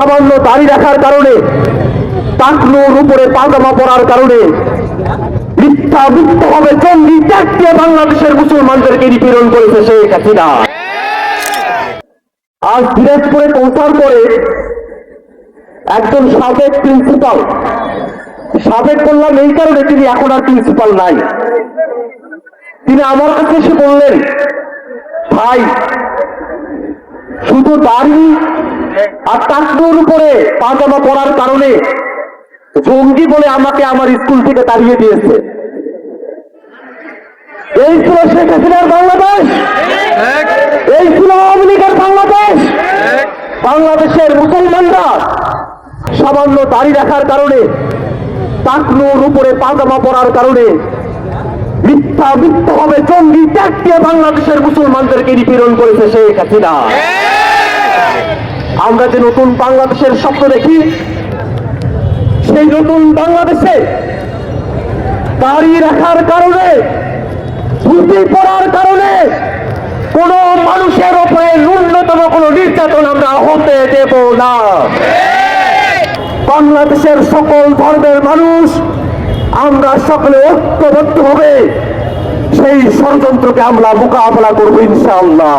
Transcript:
সামান্য দাড়ি রাখার কারণে টাকনুর উপরে পাজামা পড়ার কারণে মিথ্যা মিথ্যা ভাবে জঙ্গি ত্যাগ দিয়ে বাংলাদেশের মুসলমানদেরকে নিপীড়ন করেছে শেখ হাসিনা। আজ দিনাজপুরে পৌঁছার পরে একজন সাবেক প্রিন্সিপাল, সাবেক বললাম এই কারণে তিনি এখন আর প্রিন্সিপাল নাই। তিনি আমার কাছে এসে বললেন, ভাই, শুধু দাড়ি আর টাকনুর উপরে পাজামা পড়ার কারণে জঙ্গি বলে আমাকে আমার স্কুল থেকে তাড়িয়ে দিয়েছে। এই ছিল শেখ হাসিনার বাংলাদেশ। এই ছিল আওয়ামী লীগের বাংলাদেশ। বাংলাদেশের মুসলমানরা সামান্য দাড়ি রাখার কারণে টাকনুর উপরে পাজামা পড়ার কারণে মিথ্যা মিথ্যা ভাবে জঙ্গি ত্যাগ দিয়ে বাংলাদেশের মুসলমানদেরকে নিপীড়ন করেছে শেখ হাসিনা। আমরা যে নতুন বাংলাদেশের স্বপ্ন দেখি, সেই নতুন বাংলাদেশে দাড়ি রাখার কারণে ধুতি পড়ার কারণে কোন মানুষের ওপরে ন্যূনতম কোন নির্যাতন আমরা হতে দেব না। বাংলাদেশের সকল ধর্মের মানুষ, আমরা সকলে ঐক্যবদ্ধ হবে সেই ষড়যন্ত্রকে আমরা মোকাবেলা করব ইনশাআল্লাহ।